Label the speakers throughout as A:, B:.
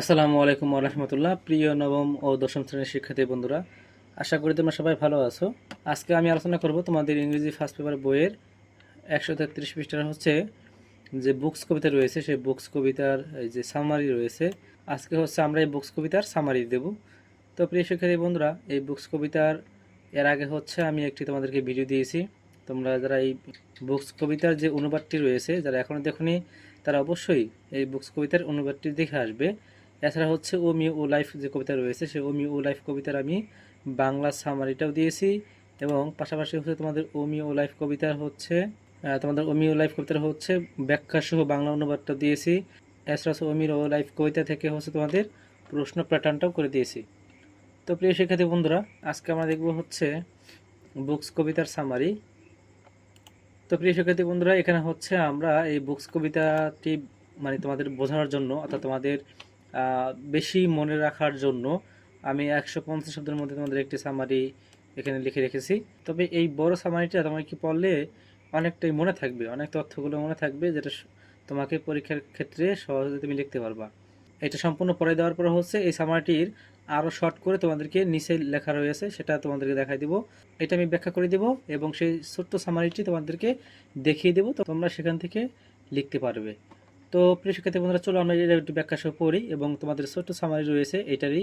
A: আসসালামু আলাইকুম রহমতুল্লাহ। প্রিয় নবম ও দশম শ্রেণির শিক্ষার্থী বন্ধুরা, আশা করি তোমরা সবাই ভালো আছো। আজকে আমি আলোচনা করব তোমাদের ইংরেজি ফার্স্ট পেপার বইয়ের একশো তেত্রিশ পৃষ্ঠার হচ্ছে যে বুকস কবিতা রয়েছে, সেই বুকস কবিতার এই যে সামারি রয়েছে। আজকে হচ্ছে আমরা এই বুকস কবিতার সামারি দেব। তো প্রিয় শিক্ষার্থী বন্ধুরা, এই বুকস কবিতার এর আগে হচ্ছে আমি একটি তোমাদেরকে ভিডিও দিয়েছি। তোমরা যারা এই বুকস কবিতার যে অনুবাদটি রয়েছে, যারা এখনও দেখনি, তারা অবশ্যই এই বুকস কবিতার অনুবাদটি দেখে আসবে। এছাড়া হচ্ছে ও মি ও লাইফ যে কবিতা রয়েছে, সেই ও মি ও লাইফ কবিতার আমি বাংলা সামারিটাও দিয়েছি। এবং পাশাপাশি হচ্ছে তোমাদের ও মি ও লাইফ কবিতার হচ্ছে তোমাদের ও মি ও লাইফ কবিতার হচ্ছে ব্যাখ্যা সহ বাংলা অনুবাদটা দিয়েছি। এছাড়া হচ্ছে ও মি ও লাইফ কবিতা থেকে হচ্ছে তোমাদের প্রশ্ন প্যাটার্নটাও করে দিয়েছি। তো প্রিয় শিক্ষার্থী বন্ধুরা, আজকে আমরা দেখব হচ্ছে বুকস কবিতার সামারি তো প্রিয় শিক্ষার্থী বন্ধুরা, এখানে হচ্ছে আমরা এই বুকস কবিতাটি মানে তোমাদের বোঝানোর জন্য অর্থাৎ তোমাদের বেশি মনে রাখার জন্য আমি একশো পঞ্চাশ শব্দের মধ্যে তোমাদের একটি সামারি এখানে লিখে রেখেছি। তবে এই বড় সামারিটা তোমাকে পড়লে অনেকটাই মনে থাকবে, অনেক তথ্যগুলো মনে থাকবে যেটা তোমাকে পরীক্ষার ক্ষেত্রে সহজে তুমি লিখতে পারবা। এটা সম্পূর্ণ পড়ে দেওয়ার পর হচ্ছে এই সামারিটির আরও শর্ট করে তোমাদেরকে নিচে লেখা রয়েছে, সেটা তোমাদেরকে দেখাই দিব। এটা আমি ব্যাখ্যা করে দিব এবং সেই ছোট্ট সামারিটি তোমাদেরকে দেখিয়ে দেবো, তো তোমরা সেখান থেকে লিখতে পারবে। তো প্রিয় শিক্ষার্থী বন্ধুরা, চলো আমরা এটা একটু ব্যাখ্যা সহ পড়ি এবং তোমাদের ছোট্ট সামারি রয়েছে, এটারই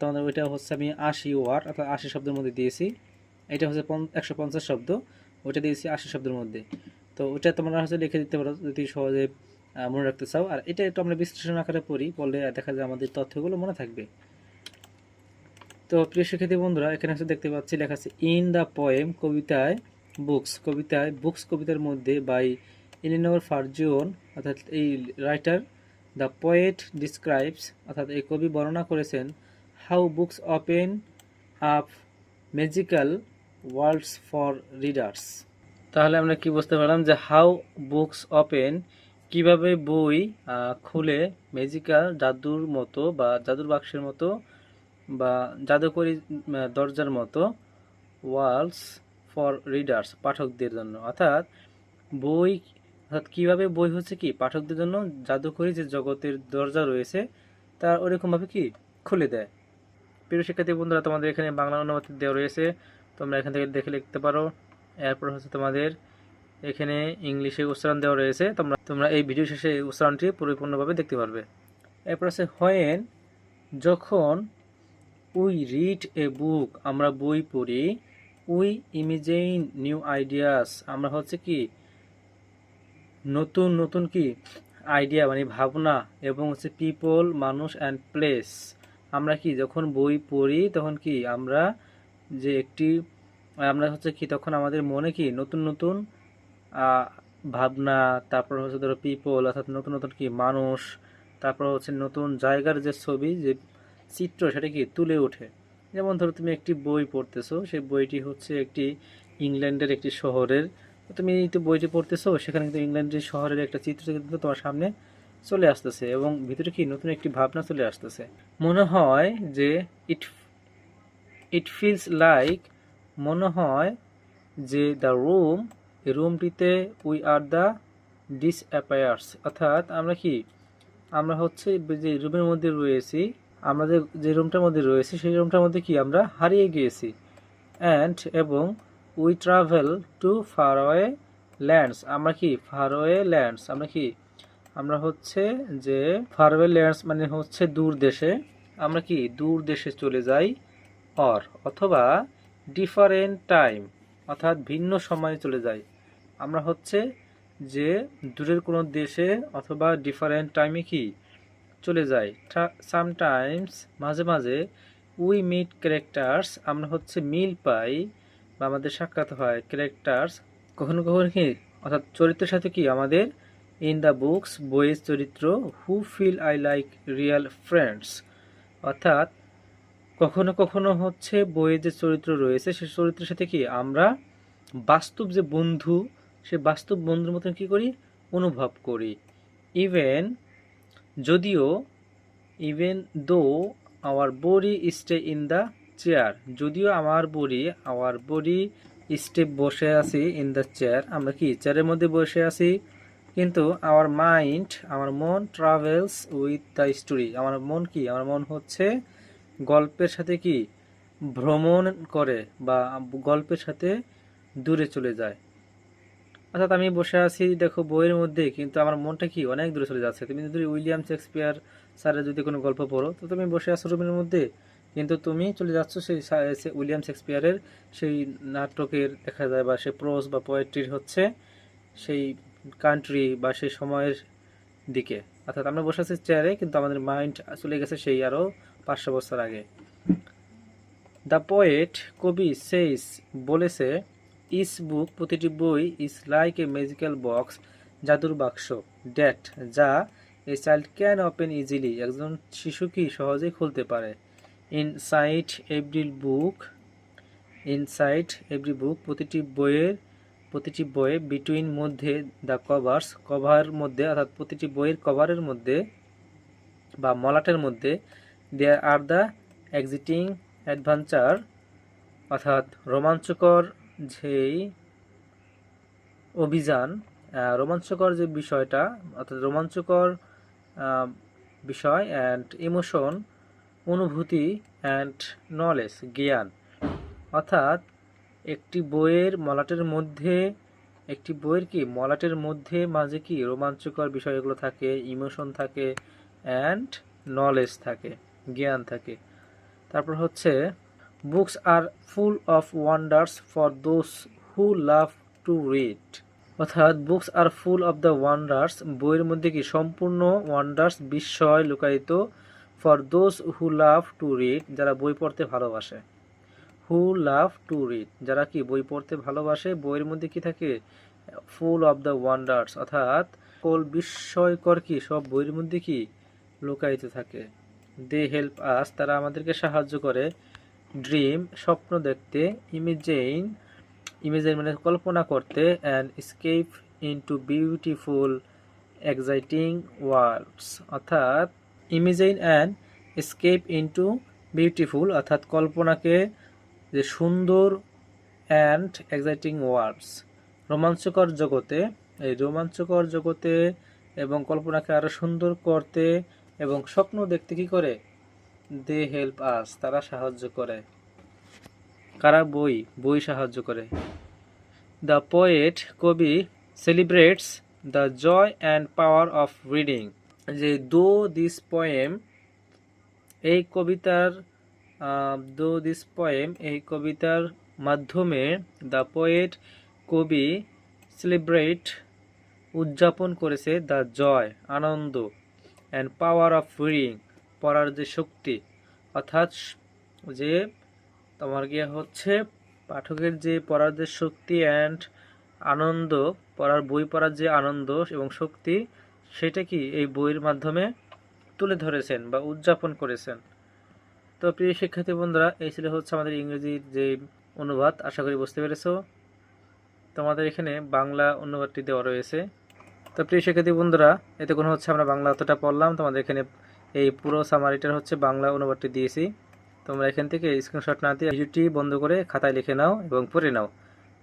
A: তোমাদের ওইটা হচ্ছে আমি আশি ওয়ার্ড অর্থাৎ আশি শব্দের মধ্যে দিয়েছি। এটা হচ্ছে একশো পঞ্চাশ শব্দ, ওইটা দিয়েছি আশি শব্দের মধ্যে। তো ওটা তোমরা হচ্ছে লিখে দিতে পারো যদি সহজে মনে রাখতে চাও। আর এটা একটু আমরা বিশ্লেষণ আকারে পড়ি, পড়লে দেখা যায় আমাদের তথ্যগুলো মনে থাকবে। তো প্রিয় শিক্ষার্থী বন্ধুরা, এখানে হচ্ছে দেখতে পাচ্ছি, লেখা আছে, ইন দ্য পোয়েম কবিতায় বুকস কবিতায় বুকস কবিতার মধ্যে বাই ইলিনোর ফার্জিওন অর্থাৎ এই রাইটার, দ্য পোয়েট ডিসক্রাইবস, অর্থাৎ এই কবি বর্ণনা করেছেন how books open up magical worlds for readers. তাহলে আমরা কি বুঝতে পারলাম যে হাউ বুকস ওপেন, কীভাবে বই খুলে ম্যাজিক্যাল জাদুর মতো বা জাদুর বাক্সের মতো বা জাদুকরি দরজার মতো ওয়ালস ফর রিডার্স পাঠকদের জন্য। অর্থাৎ বই অর্থাৎ কীভাবে বই হচ্ছে কি? পাঠকদের জন্য জাদুকরি যে জগতের দরজা রয়েছে, তা ওরকমভাবে কি খুলে দেয়? প্রিয় শিক্ষার্থী বন্ধুরা, তোমাদের এখানে বাংলা অনুবাদ দেওয়া রয়েছে। তোমরা এখান থেকে দেখে লিখতে পারো। এরপর হচ্ছে তোমাদের এখানে ইংলিশে উচ্চারণ দেওয়া রয়েছে। তোমরা তোমরা এই ভিডিও শেষে উচ্চারণটি পরিপূর্ণভাবে দেখতে পারবে। এরপর আছে, হোয়েন, যখন উই রিড এ বুক, আমরা বই পড়ি, উই ইমিজেইন নিউ আইডিয়াস, আমরা হচ্ছে কি নতুন নতুন কি? আইডিয়া মানে ভাবনা এবং হচ্ছে পিপল মানুষ অ্যান্ড প্লেস আমরা কি যখন বই পড়ি তখন কি আমরা যে একটি, আমরা হচ্ছে কি তখন আমাদের মনে কি নতুন নতুন ভাবনা, তারপর হচ্ছে ধরো পিপল অর্থাৎ নতুন নতুন কি মানুষ, তারপর হচ্ছে নতুন জায়গার যে ছবি, যে চিত্র সেটা কি তুলে ওঠে। যেমন ধরো তুমি একটি বই পড়তেছো সেই বইটি হচ্ছে একটি ইংল্যান্ডের একটি শহরের তুমি তো বইটি পড়তেছো, সেখানে কিন্তু ইংল্যান্ডের শহরের একটা চিত্র কিন্তু তোমার সামনে চলে আসতেছে এবং ভিতরে কি নতুন একটি ভাবনা চলে আসতেছে। মনে হয় যে ইট ইট ফিলস লাইক মনে হয় যে দ্য রুম এই রুমটিতে উই আর দ্য ডিসঅ্যাপায়ার্স অর্থাৎ আমরা কি? আমরা হচ্ছে যে রুমের মধ্যে রয়েছি, আমরা যে রুমটার মধ্যে রয়েছি, সেই রুমটার মধ্যে কি আমরা হারিয়ে গিয়েছি। অ্যান্ড এবং we travel to faraway lands আমরা কি? ফারওয়ে ল্যান্ডস আমরা কি? আমরা হচ্ছে যে ফারওয়ে ল্যান্ডস মানে হচ্ছে দূর দেশে। আমরা কি? দূর দেশে চলে যাই। অর অথবা ডিফারেন্ট টাইম অর্থাৎ ভিন্ন সময়ে চলে যাই। আমরা হচ্ছে যে দূরের কোনো দেশে অথবা ডিফারেন্ট টাইমে কি? চলে যাই। সামটাইমস মাঝে মাঝে উই মিট ক্যারেক্টার্স আমরা হচ্ছে মিল পাই বা আমাদের সাক্ষাৎ হয় ক্যারেক্টার্স কখনো কখনো কি? অর্থাৎ চরিত্রের সাথে কি? আমাদের ইন দ্য বুকস বইয়ের চরিত্র who feel I like real friends অর্থাৎ কখনো কখনো হচ্ছে বইয়ের যে চরিত্র রয়েছে, সে চরিত্রের সাথে কি? আমরা বাস্তব যে বন্ধু, সে বাস্তব বন্ধুর মতন কি করি? অনুভব করি। ইভেন যদিও even though our body stay in the chair যদিও আমার বডি আমার বডি স্টেপ বসে আছি ইন দ্য চেয়ার আমরা কি চেয়ারের মধ্যে বসে আছি? কিন্তু আমার মাইন্ড আমার মন ট্রাভেলস উইথ দ্য স্টোরি আমার মন কি? আমার মন হচ্ছে গল্পের সাথে কি? ভ্রমণ করে বা গল্পের সাথে দূরে চলে যায়। অর্থাৎ আমি বসে আছি, দেখো বইয়ের মধ্যে, কিন্তু আমার মনটা কি? অনেক দূরে চলে যাচ্ছে। তুমি যদি উইলিয়াম শেক্সপিয়ার স্যারের যদি কোনো গল্প পড়ো, তো তুমি বসে আছো রুমের মধ্যে। কিন্তু তুমি চলে যাচ্ছ সেই উইলিয়াম শেক্সপিয়ারের সেই নাটকের দেখা যায় বা সে প্রোজ বা পোয়েট্রির হচ্ছে সেই কান্ট্রি বা সেই সময়ের দিকে। অর্থাৎ আমরা বসে আছি চেয়ারে কিন্তু আমাদের মাইন্ড চলে গেছে সেই আরও পাঁচশো বছর আগে। দ্য পোয়েট কবি সেইস বলেছে ইস বুক প্রতিটি বই is like a magical box জাদুর বাক্স ড্যাট যা a child can open easily একজন শিশু কি সহজেই খুলতে পারে? Inside every book inside every book প্রতিটি বইয়ের, প্রতিটি বইয়ে বিটুইন মধ্যে দ্য কভার্স কভার মধ্যে, অর্থাৎ প্রতিটি বইয়ের কভারের মধ্যে বা মলাটের মধ্যে there are the exciting adventure অর্থাৎ রোমাঞ্চকর যেই অভিযান রোমাঞ্চকর যে বিষয়টা, অর্থাৎ রোমাঞ্চকর বিষয় অ্যান্ড ইমোশন অনুভূতি অ্যান্ড নলেজ জ্ঞান। অর্থাৎ একটি বইয়ের মলাটের মধ্যে, একটি বইয়ের কি? মলাটের মধ্যে মাঝে কি রোমাঞ্চকর বিষয়গুলো থাকে ইমোশন থাকে অ্যান্ড নলেজ থাকে, জ্ঞান থাকে। তারপর হচ্ছে books are full of wonders for those who love to read অর্থাৎ books are full of the wonders বইয়ের মধ্যে কি সম্পূর্ণ ওয়ান্ডার্স বিস্ময় লুকায়িত for those who love to read যারা বই পড়তে ভালোবাসে। হু লাভ টু রিড যারা কি বই পড়তে ভালোবাসে, বইয়ের মধ্যে কি থাকে? ফুল অফ দ্য ওয়ান্ডার্স অর্থাৎ কোল বিস্ময়কর কি, সব বইয়ের মধ্যে কি লুকায়িত থাকে। দে হেল্প আস তারা আমাদেরকে সাহায্য করে। ড্রিম স্বপ্ন দেখতে ইমেজেইন ইমেজের মানে কল্পনা করতে and escape into beautiful exciting worlds অর্থাৎ imagine and escape into beautiful অর্থাৎ কল্পনাকে যে সুন্দর অ্যান্ড এক্সাইটিং ওয়ার্ডস রোমাঞ্চকর জগতে, এই রোমাঞ্চকর জগতে এবং কল্পনাকে আরও সুন্দর করতে এবং স্বপ্ন দেখতে কি করে? দে হেল্প আস তারা সাহায্য করে। কারা বই? বই সাহায্য করে। দ্য পোয়েট কবি celebrates the joy and power of reading যে দো দিস পয়েম, এই কবিতার দো দিস পয়েম, এই কবিতার মাধ্যমে দ্য পোয়েট কবি সেলিব্রেট, উদযাপন করেছে দ্য জয়, আনন্দ, অ্যান্ড পাওয়ার অফ রিডিং পড়ার যে শক্তি। অর্থাৎ যে তোমার গিয়ে হচ্ছে পাঠকের যে পড়ার যে শক্তি অ্যান্ড আনন্দ, পড়ার বই পড়ার যে আনন্দ এবং শক্তি সেটা কি এই বইয়ের মাধ্যমে তুলে ধরেছেন বা উদযাপন করেছেন? তো প্রিয় শিক্ষার্থী বন্ধুরা, এই ছিল হচ্ছে আমাদের ইংরেজির যে অনুবাদ, আশা করি বুঝতে পেরেছ। তোমাদের এখানে বাংলা অনুবাদটি দেওয়া রয়েছে। তো প্রিয় শিক্ষার্থী বন্ধুরা, এতে কোনো হচ্ছে আমরা বাংলা অতটা পড়লাম, তোমাদের এখানে এই পুরো সামারিটার হচ্ছে বাংলা অনুবাদটি দিয়েছি। তোমরা এখান থেকে স্ক্রিনশট না দিয়ে ভিডিওটি বন্ধ করে খাতায় লিখে নাও এবং পড়ে নাও।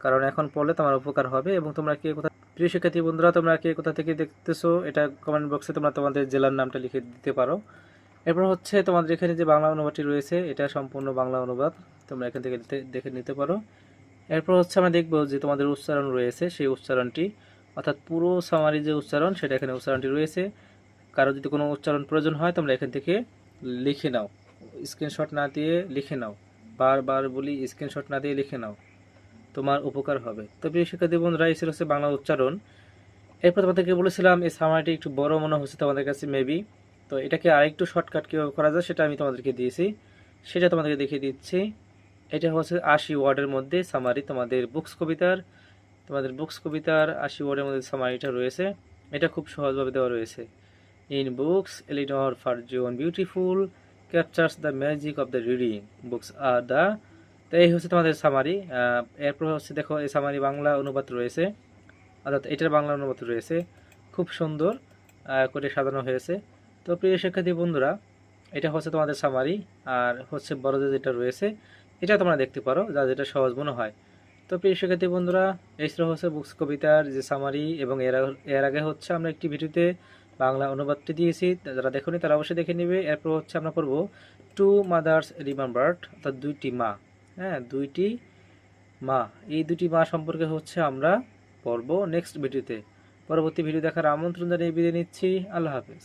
A: কারণ এখন পড়লে তোমার উপকার হবে এবং তোমরা কে কোথা প্রিয় শিক্ষার্থী বন্ধুরা, তোমরা কে কোথা থেকে দেখতেছো, এটা কমেন্ট বক্সে তোমরা তোমাদের জেলার নামটা লিখে দিতে পারো। এরপর হচ্ছে তোমাদের এখানে যে বাংলা অনুবাদটি রয়েছে, এটা সম্পূর্ণ বাংলা অনুবাদ, তোমরা এখান থেকে দেখে- নিতে পারো। এরপর হচ্ছে আমরা দেখব যে তোমাদের উচ্চারণ রয়েছে, সেই উচ্চারণটি, অর্থাৎ পুরো সামারি যে উচ্চারণ, সেটা এখানে উচ্চারণটি রয়েছে। কারও যদি কোনো উচ্চারণ প্রয়োজন হয়, তোমরা এখান থেকে লিখে নাও। স্ক্রিনশট না দিয়ে লিখে নাও। বারবার বলি স্ক্রিনশট না দিয়ে লিখে নাও। তোমার উপকার হবে। তো প্রিয় শিক্ষার্থী বন্ধুরা, এই ছিল হচ্ছে বাংলা উচ্চারণ। এরপর তোমাদেরকে বলেছিলাম, এই সামারিটি একটু বড় মনে হচ্ছে তোমাদের কাছে মেবি তো এটাকে আরেকটু শর্টকাট কীভাবে করা যায়, সেটা আমি তোমাদেরকে দিয়েছি। সেটা তোমাদেরকে দেখিয়ে দিচ্ছি। এটা হচ্ছে আশি ওয়ার্ডের মধ্যে সামারি তোমাদের বুকস কবিতার, তোমাদের বুকস কবিতার আশি ওয়ার্ডের মধ্যে সামারিটা রয়েছে। এটা খুব সহজভাবে দেওয়া রয়েছে। In books Eleanor Farjeon beautiful captures the magic of the reading books are the তো এই হচ্ছে তোমাদের সামারি এরপর হচ্ছে দেখো এই সামারি বাংলা অনুবাদ রয়েছে। অর্থাৎ এটার বাংলা অনুবাদ রয়েছে। খুব সুন্দর করে সাজানো হয়েছে। তো প্রিয় শিক্ষার্থী বন্ধুরা, এটা হচ্ছে তোমাদের সামারি আর হচ্ছে বড়দের যেটা রয়েছে, এটা তোমরা দেখতে পারো, যা যেটা সহজ মনে হয়। তো প্রিয় শিক্ষার্থী বন্ধুরা, এই ছিল হচ্ছে বুকস কবিতার যে সামারি এবং এর এর আগে হচ্ছে আমরা একটি ভিডিওতে বাংলা অনুবাদটি দিয়েছি যারা দেখুনি তারা অবশ্যই দেখে নেবে। এরপর হচ্ছে আমরা করব টু মাদার্স রিমেম্বার্ড অর্থাৎ দুইটি মা। হ্যাঁ দুইটি মা। এই দুটি মা সম্পর্কে হচ্ছে আমরা পর্ব নেক্সট ভিডিওতে পরবর্তী ভিডিও দেখার আমন্ত্রণ জানিয়ে বিদায় নিচ্ছি। আল্লাহ হাফেজ।